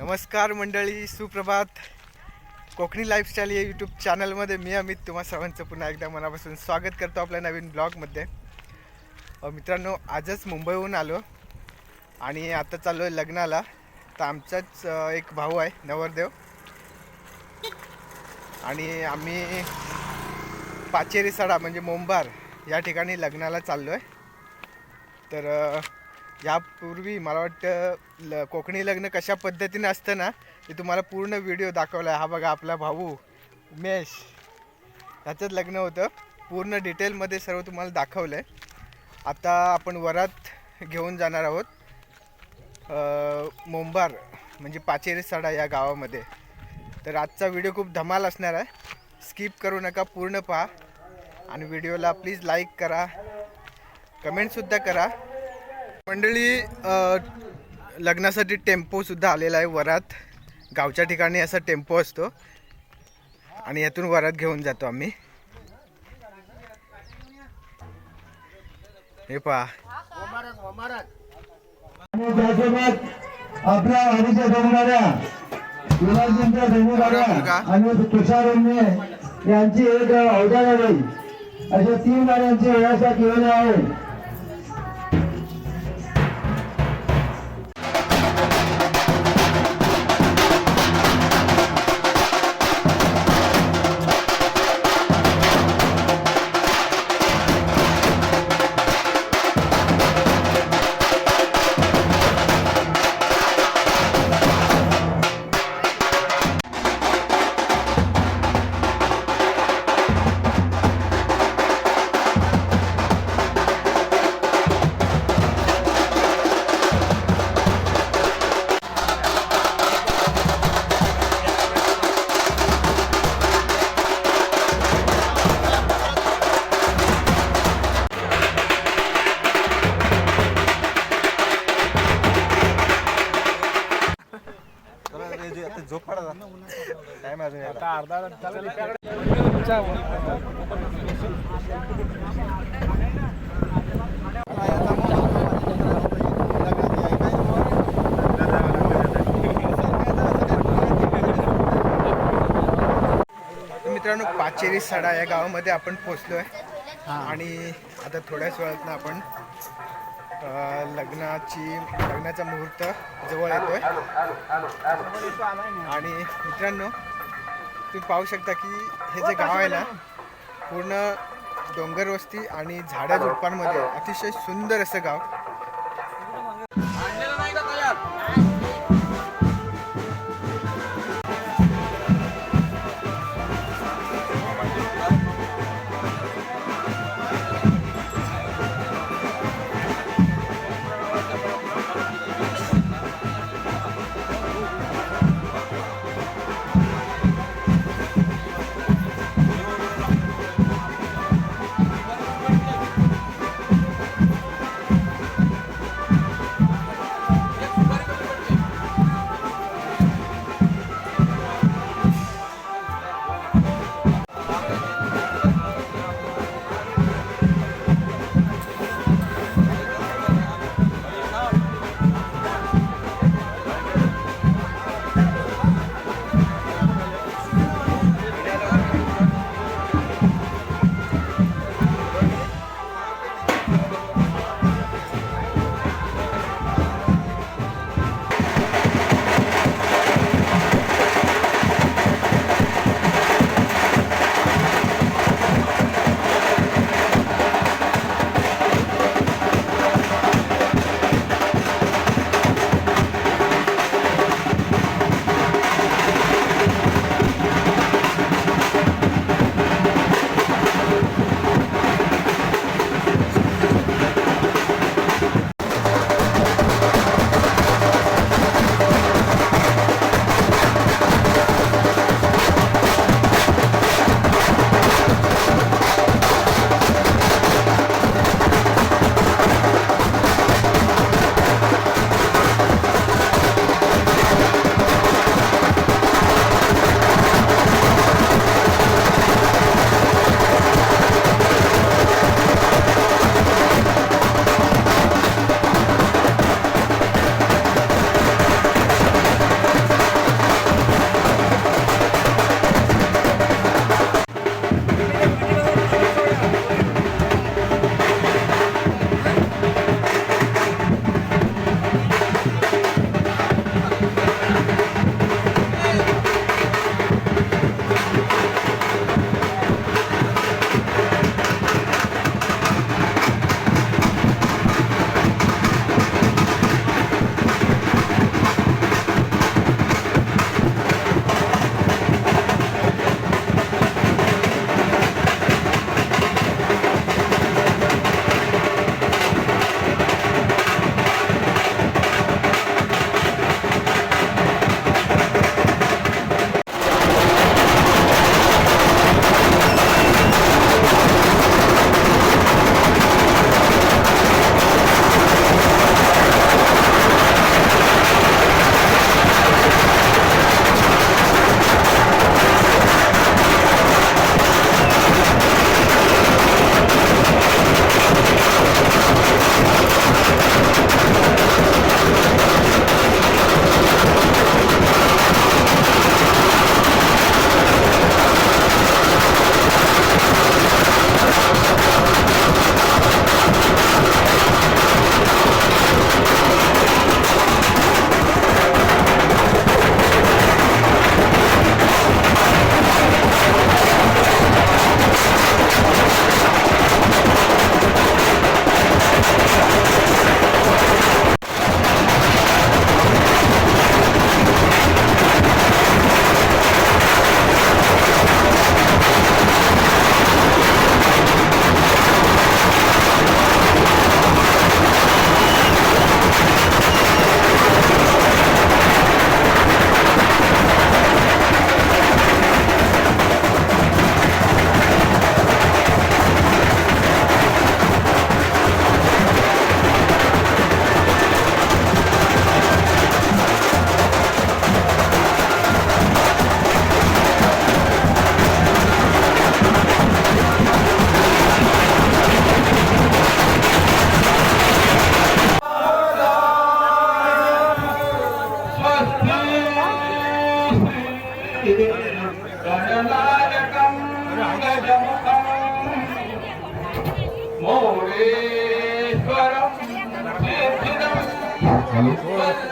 नमस्कार मंडळी सुप्रभात. कोकणी लाईफस्टाईल या यूट्यूब चॅनलमध्ये मी अमित तुम्हा सर्वांचं पुन्हा एकदा मनापासून स्वागत करतो आपल्या नवीन ब्लॉगमध्ये मित्रांनो आजच मुंबईहून आलो आणि आता चाललो आहे लग्नाला. तर आमचाच एक भाऊ आहे नवरदेव. आणि आम्ही पाचेरी सडा म्हणजे मुंबार या ठिकाणी लग्नाला चाललो आहे तर यापूर्वी मला वाटतं ल कोकणी लग्न कशा पद्धतीने असतं ना ते तुम्हाला पूर्ण व्हिडिओ दाखवला आहे हा बघा आपला भाऊ उमेश. ह्याचंच लग्न होतं. पूर्ण डिटेलमध्ये सर्व तुम्हाला दाखवलं आहे आता आपण वरात घेऊन जाणार आहोत. मुंबार म्हणजे पाचेरी सडा या गावामध्ये. तर आजचा व्हिडिओ खूप धमाल असणार आहे. स्किप करू नका पूर्ण पहा. आणि व्हिडिओला प्लीज लाईक करा. कमेंटसुद्धा करा. मंडळी लग्नासाठी टेम्पो सुद्धा आलेला आहे वरात. गावच्या ठिकाणी असा टेम्पो असतो. आणि यातून वरात घेऊन जातो आम्ही. हे पहा. आपल्या हरीच्या जमणाऱ्या विलासजींच्या जमणाऱ्या. आणि तुषार यांची एक अशा तीन गाड्यांची व्यवस्था केलेली आहे. तर मित्रांनो पाचेरी सडा या गावामध्ये आपण पोचलो आहे आणि आता थोड्याच वेळात आपण लग्नाची लग्नाचा मुहूर्त जवळ येतोय. आणि मित्रांनो तुम्ही पाहू शकता की हे जे गाव आहे ना पूर्ण डोंगर वस्ती आणि झाडा झुडपांमध्ये अतिशय सुंदर असं गाव. Uhum.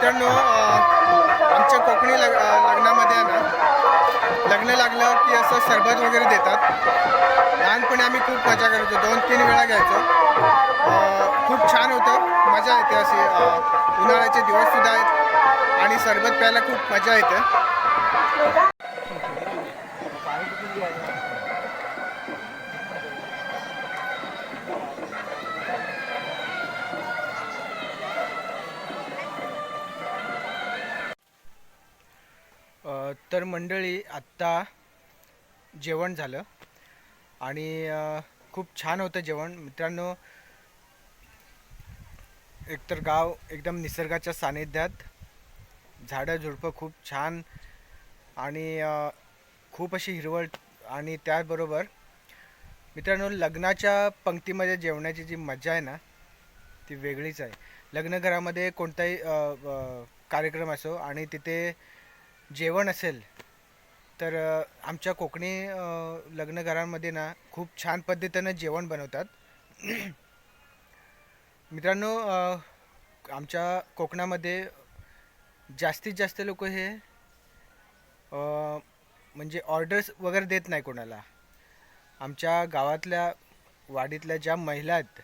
मित्रांनो आमच्या कोकणी लग लग्नामध्ये ना लग्न लागलं की असं सरबत वगैरे देतात. लहानपणी आम्ही खूप मजा करायचो दोन तीन वेळा घ्यायचो. खूप छान होतं. मजा येते अशी उन्हाळ्याचे दिवससुद्धा आहेत आणि सरबत प्यायला खूप मजा येते. तर मंडळी आत्ता जेवण झालं आणि खूप छान होतं जेवण. मित्रांनो एकतर गाव एकदम निसर्गाच्या सानिध्यात झाडं झुडपं खूप छान आणि खूप अशी हिरवळ आणि त्याचबरोबर मित्रांनो लग्नाच्या पंक्तीमध्ये जेवणाची जी मजा आहे ना ती वेगळीच आहे. लग्नघरामध्ये कोणताही कार्यक्रम असो आणि तिथे जेवण असेल तर आमच्या कोकणी लग्नघरांमध्ये ना खूप छान पद्धतीनं जेवण बनवतात. मित्रांनो आमच्या कोकणामध्ये जास्तीत जास्त लोक हे म्हणजे ऑर्डर्स वगैरे देत नाही कोणाला. आमच्या गावातल्या वाडीतल्या ज्या महिला आहेत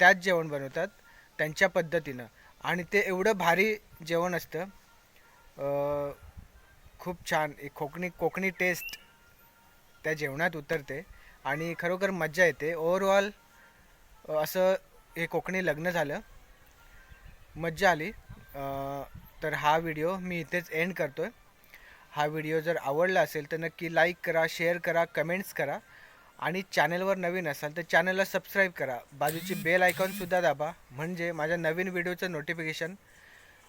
त्याच जेवण बनवतात त्यांच्या पद्धतीनं. आणि ते एवढं भारी जेवण असतं खूप छान एक कोकणी कोकणी टेस्ट त्या जेवणात उतरते आणि खरोखर मज्जा येते. ओव्हरऑल असं हे कोकणी लग्न झालं. मज्जा आली. तर हा व्हिडिओ मी इथेच एंड करतो आहे हा व्हिडिओ जर आवडला असेल तर नक्की लाईक करा शेअर करा कमेंट्स करा आणि चॅनलवर नवीन असाल तर चॅनलला सबस्क्राईब करा. बाजूची बेल आयकॉनसुद्धा दाबा. म्हणजे माझ्या नवीन व्हिडिओचं नोटिफिकेशन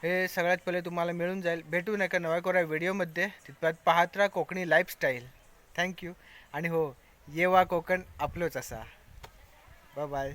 हे सगळ्यात पहिले तुम्हाला मिळून जाईल. भेटू नका नव्या कोऱ्या व्हिडिओमध्ये. तिथपर्यंत पाहत राहा कोकणी लाईफस्टाईल थँक्यू आणि हो ये वा कोकण आपलोच असा. Bye bye